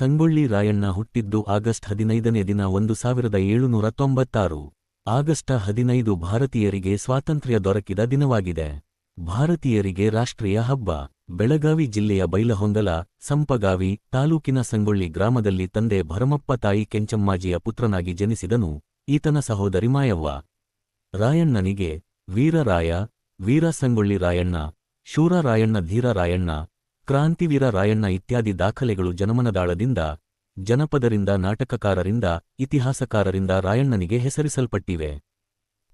ಸಂಗೊಳ್ಳಿ ರಾಯಣ್ಣ ಹುಟ್ಟಿದ್ದು ಆಗಸ್ಟ್ ಹದಿನೈದನೇ ದಿನ ಒಂದು ಸಾವಿರದ ಏಳುನೂರ ತೊಂಬತ್ತಾರು. ಆಗಸ್ಟ್ ಹದಿನೈದು ಭಾರತೀಯರಿಗೆ ಸ್ವಾತಂತ್ರ್ಯ ದೊರಕಿದ ದಿನವಾಗಿದೆ. ಭಾರತೀಯರಿಗೆ ರಾಷ್ಟ್ರೀಯ ಹಬ್ಬ. ಬೆಳಗಾವಿ ಜಿಲ್ಲೆಯ ಬೈಲಹೊಂಗಲ, ಸಂಪಗಾವಿ ತಾಲೂಕಿನ ಸಂಗೊಳ್ಳಿ ಗ್ರಾಮದಲ್ಲಿ ತಂದೆ ಭರಮಪ್ಪ ತಾಯಿ ಕೆಂಚಮ್ಮಾಜಿಯ ಪುತ್ರನಾಗಿ ಜನಿಸಿದನು. ಈತನ ಸಹೋದರಿ ಮಾಯವ್ವ. ರಾಯಣ್ಣನಿಗೆ, ವೀರರಾಯ ವೀರ ಸಂಗೊಳ್ಳಿ ರಾಯಣ್ಣ ಶೂರ ರಾಯಣ್ಣ ಧೀರ ರಾಯಣ್ಣ ಕ್ರಾಂತಿವೀರ ರಾಯಣ್ಣ ಇತ್ಯಾದಿ ದಾಖಲೆಗಳು ಜನಮನದಾಳದಿಂದ, ಜನಪದರಿಂದ ನಾಟಕಕಾರರಿಂದ, ಇತಿಹಾಸಕಾರರಿಂದ ರಾಯಣ್ಣನಿಗೆ ಹೆಸರಿಸಲ್ಪಟ್ಟಿವೆ.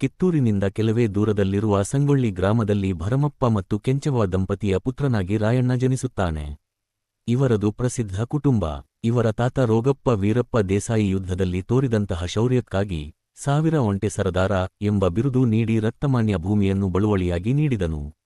ಕಿತ್ತೂರಿನಿಂದ ಕೆಲವೇ ದೂರದಲ್ಲಿರುವ ಸಂಗೊಳ್ಳಿ ಗ್ರಾಮದಲ್ಲಿ ಭರಮಪ್ಪ ಮತ್ತು ಕೆಂಚವ ದಂಪತಿಯ ಪುತ್ರನಾಗಿ ರಾಯಣ್ಣ ಜನಿಸುತ್ತಾನೆ. ಇವರದು ಪ್ರಸಿದ್ಧ ಕುಟುಂಬ. ಇವರ ತಾತ ರೋಗಪ್ಪ ವೀರಪ್ಪ ದೇಸಾಯಿ ಯುದ್ಧದಲ್ಲಿ ತೋರಿದಂತಹ ಶೌರ್ಯಕ್ಕಾಗಿ ಸಾವಿರ ಒಂಟೆ ಸರದಾರ ಎಂಬ ಬಿರುದು ನೀಡಿ ರಕ್ತಮಾನ್ಯ ಭೂಮಿಯನ್ನು ಬಳುವಳಿಯಾಗಿ ನೀಡಿದನು.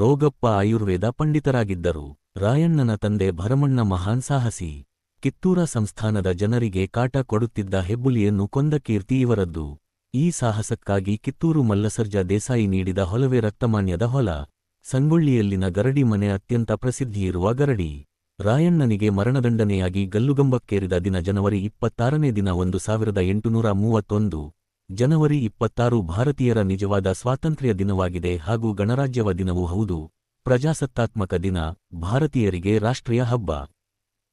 ರೋಗಪ್ಪ ಆಯುರ್ವೇದ ಪಂಡಿತರಾಗಿದ್ದರು. ರಾಯಣ್ಣನ ತಂದೆ ಭರಮಣ್ಣ ಮಹಾನ್ ಸಾಹಸಿ. ಕಿತ್ತೂರ ಸಂಸ್ಥಾನದ ಜನರಿಗೆ ಕಾಟ ಕೊಡುತ್ತಿದ್ದ ಹೆಬ್ಬುಲಿಯನ್ನು ಕೊಂದ ಕೀರ್ತಿ ಇವರದ್ದು. ಈ ಸಾಹಸಕ್ಕಾಗಿ ಕಿತ್ತೂರು ಮಲ್ಲಸರ್ಜ ದೇಸಾಯಿ ನೀಡಿದ ಹೊಲವೇ ರಕ್ತಮಾನ್ಯದ ಹೊಲ. ಸಂಗೊಳ್ಳಿಯಲ್ಲಿನ ಗರಡಿ ಮನೆ ಅತ್ಯಂತ ಪ್ರಸಿದ್ಧಿಯಿರುವ ಗರಡಿ. ರಾಯಣ್ಣನಿಗೆ ಮರಣದಂಡನೆಯಾಗಿ ಗಲ್ಲುಗಂಬಕ್ಕೇರಿದ ದಿನ ಜನವರಿ ಇಪ್ಪತ್ತಾರನೇ ದಿನ ಒಂದು ಸಾವಿರದ ಎಂಟುನೂರ ಮೂವತ್ತೊಂದು. ಜನವರಿ ಇಪ್ಪತ್ತಾರು ಭಾರತೀಯರ ನಿಜವಾದ ಸ್ವಾತಂತ್ರ್ಯ ದಿನವಾಗಿದೆ ಹಾಗೂ ಗಣರಾಜ್ಯವ ದಿನವೂ ಹೌದು. ಪ್ರಜಾಸತ್ತಾತ್ಮಕ ದಿನ, ಭಾರತೀಯರಿಗೆ ರಾಷ್ಟ್ರೀಯ ಹಬ್ಬ.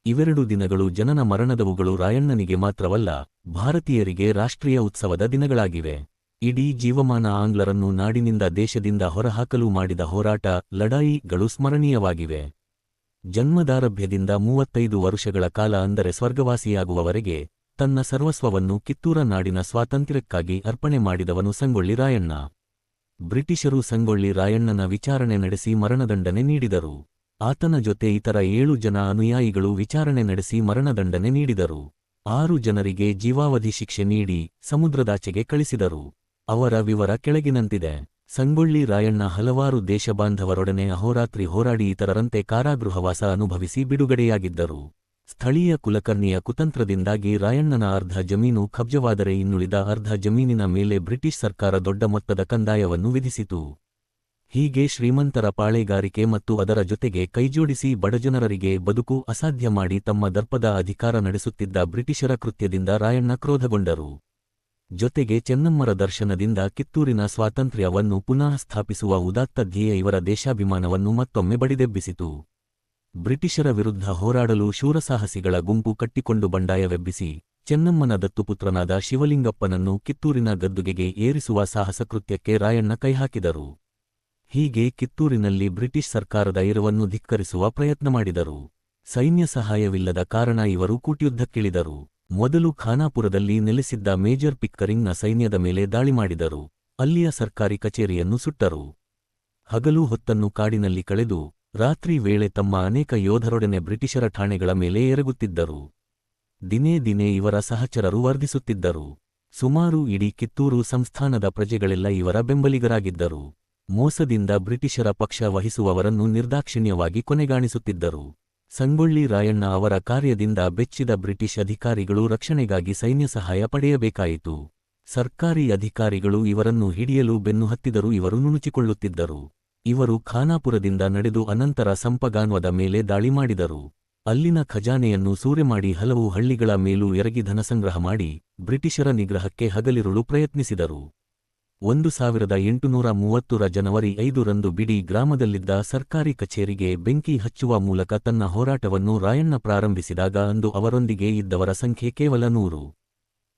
ಇವೆರಡು ದಿನಗಳು ಜನನ ಮರಣದವುಗಳು ರಾಯಣ್ಣನಿಗೆ ಮಾತ್ರವಲ್ಲ, ಭಾರತೀಯರಿಗೆ ರಾಷ್ಟ್ರೀಯ ಉತ್ಸವದ ದಿನಗಳಾಗಿವೆ. ಇಡೀ ಜೀವಮಾನ ಆಂಗ್ಲರನ್ನು ನಾಡಿನಿಂದ ದೇಶದಿಂದ ಹೊರಹಾಕಲು ಮಾಡಿದ ಹೋರಾಟ ಲಡಾಯಿಗಳು ಸ್ಮರಣೀಯವಾಗಿವೆ. ಜನ್ಮದಾರಭ್ಯದಿಂದ ಮೂವತ್ತೈದು ವರುಷಗಳ ಕಾಲ ಅಂದರೆ ಸ್ವರ್ಗವಾಸಿಯಾಗುವವರೆಗೆ ತನ್ನ ಸರ್ವಸ್ವವನ್ನು ಕಿತ್ತೂರ ನಾಡಿನ ಸ್ವಾತಂತ್ರ್ಯಕ್ಕಾಗಿ ಅರ್ಪಣೆ ಮಾಡಿದವನು ಸಂಗೊಳ್ಳಿ ರಾಯಣ್ಣ. ಬ್ರಿಟಿಷರು ಸಂಗೊಳ್ಳಿ ರಾಯಣ್ಣನ ವಿಚಾರಣೆ ನಡೆಸಿ ಮರಣದಂಡನೆ ನೀಡಿದರು. ಆತನ ಜೊತೆ ಇತರ ಏಳು ಜನ ಅನುಯಾಯಿಗಳು ವಿಚಾರಣೆ ನಡೆಸಿ ಮರಣದಂಡನೆ ನೀಡಿದರು. ಆರು ಜನರಿಗೆ ಜೀವಾವಧಿ ಶಿಕ್ಷೆ ನೀಡಿ ಸಮುದ್ರದಾಚೆಗೆ ಕಳಿಸಿದರು. ಅವರ ವಿವರ ಕೆಳಗಿನಂತಿದೆ. ಸಂಗೊಳ್ಳಿ ರಾಯಣ್ಣ ಹಲವಾರು ದೇಶಬಾಂಧವರೊಡನೆ ಅಹೋರಾತ್ರಿ ಹೋರಾಡಿ ಇತರರಂತೆ ಕಾರಾಗೃಹವಾಸ ಅನುಭವಿಸಿ ಬಿಡುಗಡೆಯಾಗಿದ್ದರು. ಸ್ಥಳೀಯ ಕುಲಕರ್ಣಿಯ ಕುತಂತ್ರದಿಂದಾಗಿ ರಾಯಣ್ಣನ ಅರ್ಧ ಜಮೀನು ಕಬ್ಜವಾದರೆ ಇನ್ನುಳಿದ ಅರ್ಧ ಜಮೀನಿನ ಮೇಲೆ ಬ್ರಿಟಿಷ್ ಸರ್ಕಾರ ದೊಡ್ಡ ಮೊತ್ತದ ಕಂದಾಯವನ್ನು ವಿಧಿಸಿತು. ಹೀಗೆ ಶ್ರೀಮಂತರ ಪಾಳೆಗಾರಿಕೆ ಮತ್ತು ಅದರ ಜೊತೆಗೆ ಕೈಜೋಡಿಸಿ ಬಡಜನರರಿಗೆ ಬದುಕು ಅಸಾಧ್ಯ ಮಾಡಿ ತಮ್ಮ ದರ್ಪದ ಅಧಿಕಾರ ನಡೆಸುತ್ತಿದ್ದ ಬ್ರಿಟಿಷರ ಕೃತ್ಯದಿಂದ ರಾಯಣ್ಣ ಕ್ರೋಧಗೊಂಡರು. ಜೊತೆಗೆ ಚೆನ್ನಮ್ಮರ ದರ್ಶನದಿಂದ ಕಿತ್ತೂರಿನ ಸ್ವಾತಂತ್ರ್ಯವನ್ನು ಪುನಃ ಸ್ಥಾಪಿಸುವ ಉದಾತ್ತ ಧ್ಯೇಯ ಇವರ ದೇಶಾಭಿಮಾನವನ್ನು ಮತ್ತೊಮ್ಮೆ ಬಡಿದೆಬ್ಬಿಸಿತು. ಬ್ರಿಟಿಷರ ವಿರುದ್ಧ ಹೋರಾಡಲು ಶೂರಸಾಹಸಿಗಳ ಗುಂಪು ಕಟ್ಟಿಕೊಂಡು ಬಂಡಾಯವೆಬ್ಬಿಸಿ, ಚೆನ್ನಮ್ಮನ ದತ್ತುಪುತ್ರನಾದ ಶಿವಲಿಂಗಪ್ಪನನ್ನು ಕಿತ್ತೂರಿನ ಗದ್ದುಗೆಗೆ ಏರಿಸುವ ಸಾಹಸಕೃತ್ಯಕ್ಕೆ ರಾಯಣ್ಣ ಕೈಹಾಕಿದರು. ಹೀಗೆ ಕಿತ್ತೂರಿನಲ್ಲಿ ಬ್ರಿಟಿಷ್ ಸರ್ಕಾರದ ಇರುವನ್ನು ಧಿಕ್ಕರಿಸುವ ಪ್ರಯತ್ನ ಮಾಡಿದರು. ಸೈನ್ಯ ಸಹಾಯವಿಲ್ಲದ ಕಾರಣ ಇವರು ಕೂಟ್ಯುದ್ಧಕ್ಕಿಳಿದರು. ಮೊದಲು ಖಾನಾಪುರದಲ್ಲಿ ನೆಲೆಸಿದ್ದ ಮೇಜರ್ ಪಿಕ್ಕರಿಂಗ್ನ ಸೈನ್ಯದ ಮೇಲೆ ದಾಳಿ ಮಾಡಿದರು. ಅಲ್ಲಿಯ ಸರ್ಕಾರಿ ಕಚೇರಿಯನ್ನು ಸುಟ್ಟರು. ಹಗಲು ಹೊತ್ತನ್ನು ಕಾಡಿನಲ್ಲಿ ಕಳೆದು ರಾತ್ರಿ ವೇಳೆ ತಮ್ಮ ಅನೇಕ ಯೋಧರೊಡನೆ ಬ್ರಿಟಿಷರ ಠಾಣೆಗಳ ಮೇಲೆ ಎರಗುತ್ತಿದ್ದರು. ದಿನೇ ದಿನೇ ಇವರ ಸಹಚರರು ವರ್ಧಿಸುತ್ತಿದ್ದರು. ಸುಮಾರು ಇಡೀ ಕಿತ್ತೂರು ಸಂಸ್ಥಾನದ ಪ್ರಜೆಗಳೆಲ್ಲ ಇವರ ಬೆಂಬಲಿಗರಾಗಿದ್ದರು. ಮೋಸದಿಂದ ಬ್ರಿಟಿಷರ ಪಕ್ಷ ವಹಿಸುವವರನ್ನು ನಿರ್ದಾಕ್ಷಿಣ್ಯವಾಗಿ ಕೊನೆಗಾಣಿಸುತ್ತಿದ್ದರು. ಸಂಗೊಳ್ಳಿ ರಾಯಣ್ಣ ಅವರ ಕಾರ್ಯದಿಂದ ಬೆಚ್ಚಿದ ಬ್ರಿಟಿಷ್ ಅಧಿಕಾರಿಗಳು ರಕ್ಷಣೆಗಾಗಿ ಸೈನ್ಯ ಸಹಾಯ ಪಡೆಯಬೇಕಾಯಿತು. ಸರ್ಕಾರಿ ಅಧಿಕಾರಿಗಳು ಇವರನ್ನು ಹಿಡಿಯಲು ಬೆನ್ನು ಹತ್ತಿದರೂ ಇವರು ನುಣುಚಿಕೊಳ್ಳುತ್ತಿದ್ದರು. ಇವರು ಖಾನಾಪುರದಿಂದ ನಡೆದು ಅನಂತರ ಸಂಪಗಾನ್ವದ ಮೇಲೆ ದಾಳಿ ಮಾಡಿದರು. ಅಲ್ಲಿನ ಖಜಾನೆಯನ್ನು ಸೂರೆಮಾಡಿ ಹಲವು ಹಳ್ಳಿಗಳ ಮೇಲೂ ಎರಗಿ ಧನಸಂಗ್ರಹ ಮಾಡಿ ಬ್ರಿಟಿಷರ ನಿಗ್ರಹಕ್ಕೆ ಹಗಲಿರುಳು ಪ್ರಯತ್ನಿಸಿದರು. ಒಂದು ಸಾವಿರದ ಎಂಟುನೂರ ಮೂವತ್ತರ ಜನವರಿ ಐದರಂದು ಬಿಡಿ ಗ್ರಾಮದಲ್ಲಿದ್ದ ಸರ್ಕಾರಿ ಕಚೇರಿಗೆ ಬೆಂಕಿ ಹಚ್ಚುವ ಮೂಲಕ ತನ್ನ ಹೋರಾಟವನ್ನು ರಾಯಣ್ಣ ಪ್ರಾರಂಭಿಸಿದಾಗ ಅಂದು ಅವರೊಂದಿಗೆ ಇದ್ದವರ ಸಂಖ್ಯೆ ಕೇವಲ ನೂರು.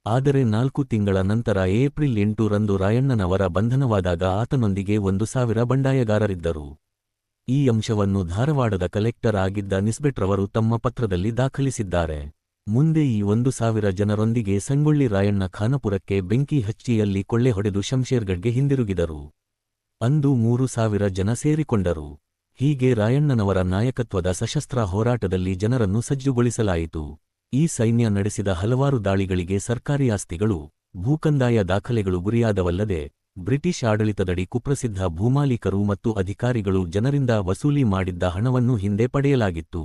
ಆದರೆ ನಾಲ್ಕು ತಿಂಗಳ ನಂತರ ಏಪ್ರಿಲ್ ಎಂಟರಂದು ರಾಯಣ್ಣನವರ ಬಂಧನವಾದಾಗ ಆತನೊಂದಿಗೆ ಒಂದು ಸಾವಿರ ಬಂಡಾಯಗಾರರಿದ್ದರು. ಈ ಅಂಶವನ್ನು ಧಾರವಾಡದ ಕಲೆಕ್ಟರ್ ಆಗಿದ್ದ ನಿಸ್ಬೆಟ್ರವರು ತಮ್ಮ ಪತ್ರದಲ್ಲಿ ದಾಖಲಿಸಿದ್ದಾರೆ. ಮುಂದೆ ಈ ಒಂದು ಸಾವಿರ ಜನರೊಂದಿಗೆ ಸಂಗೊಳ್ಳಿ ರಾಯಣ್ಣ ಖಾನಪುರಕ್ಕೆ ಬೆಂಕಿ ಹಚ್ಚಿಯಲ್ಲಿ ಕೊಳ್ಳೆ ಹೊಡೆದು ಶಂಶೇರ್ಗಢ್ಗೆ ಹಿಂದಿರುಗಿದರು. ಅಂದು ಮೂರು ಸಾವಿರ ಜನ ಸೇರಿಕೊಂಡರು. ಹೀಗೆ ರಾಯಣ್ಣನವರ ನಾಯಕತ್ವದ ಸಶಸ್ತ್ರ ಹೋರಾಟದಲ್ಲಿ ಜನರನ್ನು ಸಜ್ಜುಗೊಳಿಸಲಾಯಿತು. ಈ ಸೈನ್ಯ ನಡೆಸಿದ ಹಲವಾರು ದಾಳಿಗಳಿಗೆ ಸರ್ಕಾರಿ ಆಸ್ತಿಗಳು, ಭೂಕಂದಾಯ ದಾಖಲೆಗಳು ಗುರಿಯಾದವಲ್ಲದೆ, ಬ್ರಿಟಿಷ್ ಆಡಳಿತದಡಿ ಕುಪ್ರಸಿದ್ಧ ಭೂಮಾಲೀಕರು ಮತ್ತು ಅಧಿಕಾರಿಗಳು ಜನರಿಂದ ವಸೂಲಿ ಮಾಡಿದ್ದ ಹಣವನ್ನು ಹಿಂದೆ ಪಡೆಯಲಾಗಿತ್ತು.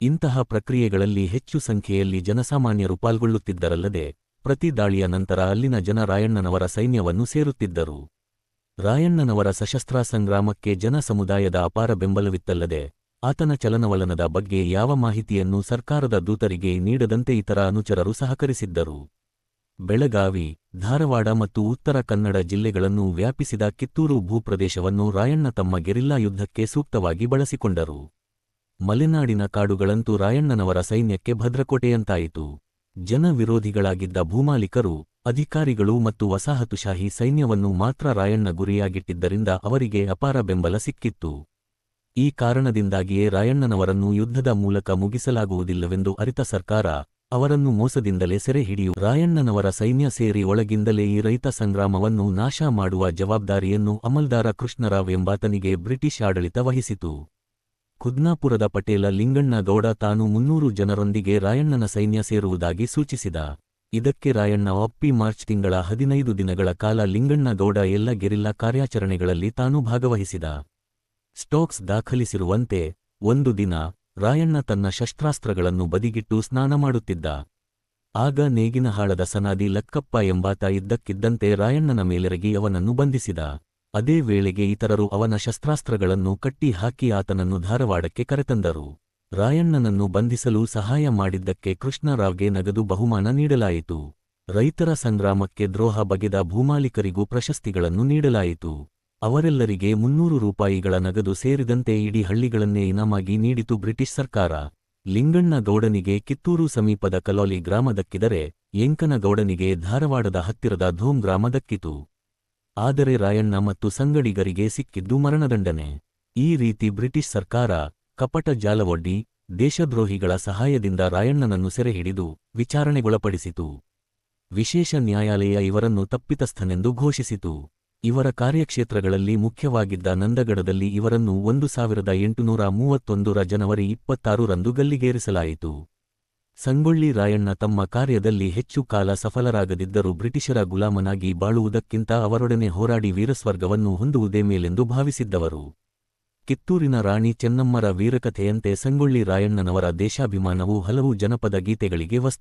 ಇಂತಹ ಪ್ರಕ್ರಿಯೆಗಳಲ್ಲಿ ಹೆಚ್ಚು ಸಂಖ್ಯೆಯಲ್ಲಿ ಜನಸಾಮಾನ್ಯರು ಪಾಲ್ಗೊಳ್ಳುತ್ತಿದ್ದರಲ್ಲದೆ, ಪ್ರತಿ ದಾಳಿಯ ನಂತರ ಅಲ್ಲಿನ ಜನ ರಾಯಣ್ಣನವರ ಸೈನ್ಯವನ್ನು ಸೇರುತ್ತಿದ್ದರು. ರಾಯಣ್ಣನವರ ಸಶಸ್ತ್ರ ಸಂಗ್ರಾಮಕ್ಕೆ ಜನ ಸಮುದಾಯದ ಅಪಾರ ಬೆಂಬಲವಿತ್ತಲ್ಲದೆ ಆತನ ಚಲನವಲನದ ಬಗ್ಗೆ ಯಾವ ಮಾಹಿತಿಯನ್ನು ಸರ್ಕಾರದ ದೂತರಿಗೆ ನೀಡದಂತೆ ಇತರ ಅನುಚರರು ಸಹಕರಿಸಿದ್ದರು. ಬೆಳಗಾವಿ, ಧಾರವಾಡ ಮತ್ತು ಉತ್ತರ ಕನ್ನಡ ಜಿಲ್ಲೆಗಳನ್ನು ವ್ಯಾಪಿಸಿದ ಕಿತ್ತೂರು ಭೂಪ್ರದೇಶವನ್ನು ರಾಯಣ್ಣ ತಮ್ಮ ಗೆರಿಲ್ಲಾ ಯುದ್ಧಕ್ಕೆ ಸೂಕ್ತವಾಗಿ ಬಳಸಿಕೊಂಡರು. ಮಲೆನಾಡಿನ ಕಾಡುಗಳಂತೂ ರಾಯಣ್ಣನವರ ಸೈನ್ಯಕ್ಕೆ ಭದ್ರಕೋಟೆಯಂತಾಯಿತು. ಜನ ವಿರೋಧಿಗಳಾಗಿದ್ದ ಭೂಮಾಲಿಕರು, ಅಧಿಕಾರಿಗಳು ಮತ್ತು ವಸಾಹತುಶಾಹಿ ಸೈನ್ಯವನ್ನು ಮಾತ್ರ ರಾಯಣ್ಣ ಗುರಿಯಾಗಿಟ್ಟಿದ್ದರಿಂದ ಅವರಿಗೆ ಅಪಾರ ಬೆಂಬಲ ಸಿಕ್ಕಿತ್ತು. ಈ ಕಾರಣದಿಂದಾಗಿಯೇ ರಾಯಣ್ಣನವರನ್ನು ಯುದ್ಧದ ಮೂಲಕ ಮುಗಿಸಲಾಗುವುದಿಲ್ಲವೆಂದು ಅರಿತ ಸರ್ಕಾರ ಅವರನ್ನು ಮೋಸದಿಂದಲೇ ಸೆರೆ ಹಿಡಿಯು. ರಾಯಣ್ಣನವರ ಸೈನ್ಯ ಸೇರಿ ಒಳಗಿಂದಲೇ ಈ ರೈತ ಸಂಗ್ರಾಮವನ್ನು ನಾಶ ಮಾಡುವ ಜವಾಬ್ದಾರಿಯನ್ನು ಅಮಲ್ದಾರ ಕೃಷ್ಣರಾವ್ ಎಂಬಾತನಿಗೆ ಬ್ರಿಟಿಷ್ ಆಡಳಿತ ವಹಿಸಿತು. ಖುದ್ನಾಪುರದ ಪಟೇಲ ಲಿಂಗಣ್ಣಗೌಡ ತಾನು ಮುನ್ನೂರು ಜನರೊಂದಿಗೆ ರಾಯಣ್ಣನ ಸೈನ್ಯ ಸೇರುವುದಾಗಿ ಸೂಚಿಸಿದ. ಇದಕ್ಕೆ ರಾಯಣ್ಣ ಒಪ್ಪಿ ಮಾರ್ಚ್ ತಿಂಗಳ ಹದಿನೈದು ದಿನಗಳ ಕಾಲ ಲಿಂಗಣ್ಣಗೌಡ ಎಲ್ಲ ಗೆರಿಲ್ಲಾ ಕಾರ್ಯಾಚರಣೆಗಳಲ್ಲಿ ತಾನು ಭಾಗವಹಿಸಿದ. ಸ್ಟೋಕ್ಸ್ ದಾಖಲಿಸಿರುವಂತೆ ಒಂದು ದಿನ ರಾಯಣ್ಣ ತನ್ನ ಶಸ್ತ್ರಾಸ್ತ್ರಗಳನ್ನು ಬದಿಗಿಟ್ಟು ಸ್ನಾನ ಮಾಡುತ್ತಿದ್ದ. ಆಗ ನೇಗಿನಹಾಳದ ಸನಾದಿ ಲಕ್ಕಪ್ಪ ಎಂಬಾತ ಇದ್ದಕ್ಕಿದ್ದಂತೆ ರಾಯಣ್ಣನ ಮೇಲೆರಗಿ ಅವನನ್ನು ಬಂಧಿಸಿದ. ಅದೇ ವೇಳೆಗೆ ಇತರರು ಅವನ ಶಸ್ತ್ರಾಸ್ತ್ರಗಳನ್ನು ಕಟ್ಟಿ ಹಾಕಿ ಆತನನ್ನು ಧಾರವಾಡಕ್ಕೆ ಕರೆತಂದರು. ರಾಯಣ್ಣನನ್ನು ಬಂಧಿಸಲು ಸಹಾಯ ಮಾಡಿದ್ದಕ್ಕೆ ಕೃಷ್ಣರಾವ್ಗೆ ನಗದು ಬಹುಮಾನ ನೀಡಲಾಯಿತು. ರೈತರ ಸಂಗ್ರಾಮಕ್ಕೆ ದ್ರೋಹ ಬಗೆದ ಭೂಮಾಲಿಕರಿಗೂ ಪ್ರಶಸ್ತಿಗಳನ್ನು ನೀಡಲಾಯಿತು. ಅವರೆಲ್ಲರಿಗೆ ಮುನ್ನೂರು ರೂಪಾಯಿಗಳ ನಗದು ಸೇರಿದಂತೆ ಇಡೀ ಹಳ್ಳಿಗಳನ್ನೇ ಇನಾಮಾಗಿ ನೀಡಿತು ಬ್ರಿಟಿಷ್ ಸರ್ಕಾರ. ಲಿಂಗಣ್ಣ ಗೌಡನಿಗೆ ಕಿತ್ತೂರು ಸಮೀಪದ ಕಲೋಲಿ ಗ್ರಾಮ ದಕ್ಕಿದರೆ ಎಂಕನಗೌಡನಿಗೆ ಧಾರವಾಡದ ಹತ್ತಿರದ ಧೂಮ್ ಗ್ರಾಮ ದಕ್ಕಿತು ಆದರೆ ರಾಯಣ್ಣ ಮತ್ತು ಸಂಗಡಿಗರಿಗೆ ಸಿಕ್ಕಿದ್ದು ಮರಣದಂಡನೆ. ಈ ರೀತಿ ಬ್ರಿಟಿಷ್ ಸರ್ಕಾರ ಕಪಟ ಜಾಲವೊಡ್ಡಿ ದೇಶದ್ರೋಹಿಗಳ ಸಹಾಯದಿಂದ ರಾಯಣ್ಣನನ್ನು ಸೆರೆಹಿಡಿದು ವಿಚಾರಣೆಗೊಳಪಡಿಸಿತು. ವಿಶೇಷ ನ್ಯಾಯಾಲಯ ಇವರನ್ನು ತಪ್ಪಿತಸ್ಥನೆಂದು ಘೋಷಿಸಿತು. ಇವರ ಕಾರ್ಯಕ್ಷೇತ್ರಗಳಲ್ಲಿ ಮುಖ್ಯವಾಗಿದ್ದ ನಂದಗಡದಲ್ಲಿ ಇವರನ್ನು ಒಂದು ಸಾವಿರದ ಎಂಟುನೂರ ಮೂವತ್ತೊಂದರ ಜನವರಿ ಇಪ್ಪತ್ತಾರರಂದು ಗಲ್ಲಿಗೇರಿಸಲಾಯಿತು. ಸಂಗೊಳ್ಳಿ ರಾಯಣ್ಣ ತಮ್ಮ ಕಾರ್ಯದಲ್ಲಿ ಹೆಚ್ಚು ಕಾಲ ಸಫಲರಾಗದಿದ್ದರೂ ಬ್ರಿಟಿಷರ ಗುಲಾಮನಾಗಿ ಬಾಳುವುದಕ್ಕಿಂತ ಅವರೊಡನೆ ಹೋರಾಡಿ ವೀರಸ್ವರ್ಗವನ್ನು ಹೊಂದುವುದೇ ಮೇಲೆಂದು ಭಾವಿಸಿದ್ದವರು. ಕಿತ್ತೂರಿನ ರಾಣಿ ಚೆನ್ನಮ್ಮರ ವೀರಕಥೆಯಂತೆ ಸಂಗೊಳ್ಳಿ ರಾಯಣ್ಣನವರ ದೇಶಾಭಿಮಾನವು ಹಲವು ಜನಪದ ಗೀತೆಗಳಿಗೆ